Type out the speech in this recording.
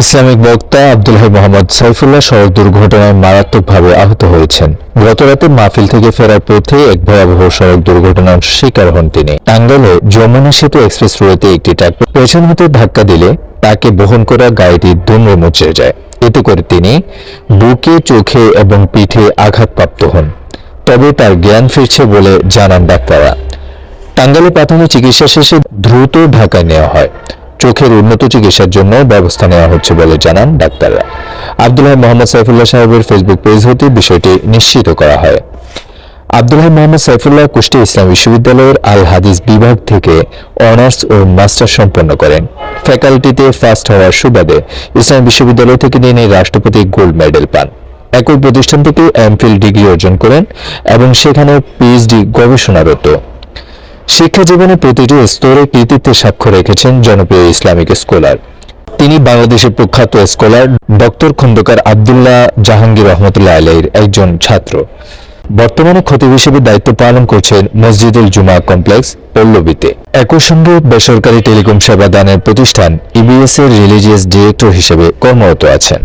Islamic বক্তা আব্দুল্লাহ মোহাম্মদ সাইফুল্লাহ সড়ক দুর্ঘটনায় মারাত্মকভাবে আহত হয়েছেন। গতরাতে মাহফিল থেকে ফেরার পথে এক ভয়াবহ সড়ক দুর্ঘটনার শিকার হন তিনি। টাঙ্গাইলে যমুনা সেতু এক্সপ্রেস রোডে একটি ট্রাক পেছন হতে ধাক্কা দিলে তাকে বহন করা গাড়িটি দুমড়ে মুচড়ে যায়। এতে করে তিনি বুকে, চোখে এবং পিঠে আঘাতপ্রাপ্ত হন। তবে তার জ্ঞান ফিরছে বলে জানান ডাক্তাররা। টাঙ্গাইলে প্রাথমিক চিকিৎসা শেষে দ্রুত ঢাকায় নেওয়া হয়। চোখের উন্নত চিকিৎসার জন্য ব্যবস্থা নেওয়া হচ্ছে বলে জানান ডাক্তাররা। আব্দুল্লাহ মোহাম্মদ সাইফুল্লাহ সাহেবের ফেসবুক পেজ হতে বিষয়টি নিশ্চিত করা হয়। আব্দুল্লাহ মোহাম্মদ সাইফুল্লাহ কুষ্টিয়া ইসলাম বিশ্ববিদ্যালয়ের আল হাদিস বিভাগ থেকে অনার্স ও মাস্টার সম্পন্ন করেন। ফ্যাকাল্টিতে ফার্স্ট হওয়ার সুবাদে ইসলাম বিশ্ববিদ্যালয় থেকে তিনি রাষ্ট্রপতি গোল্ড মেডেল পান। একই প্রতিষ্ঠান থেকে এমফিল ডিগ্রি অর্জন করেন এবং সেখানে পিএইচডি গবেষণারত। শিক্ষা জীবনে প্রতিটি স্তরে কৃতিত্বের সাক্ষ্য রেখেছেন জনপ্রিয় ইসলামিক স্কলার। তিনি বাংলাদেশের প্রখ্যাত স্কলার ডক্টর খন্দকার আবদুল্লাহ জাহাঙ্গীর রহমতুল্লাহ আলাইর একজন ছাত্র। বর্তমানে খতিব হিসেবে দায়িত্ব পালন করছেন মসজিদুল জুমা কমপ্লেক্স, পল্লবীতে। একই সঙ্গে বেসরকারি টেলিকম সেবা দানের প্রতিষ্ঠান ইবিএস এর রিলিজিয়াস ডিরেক্টর হিসেবে কর্মরত আছেন।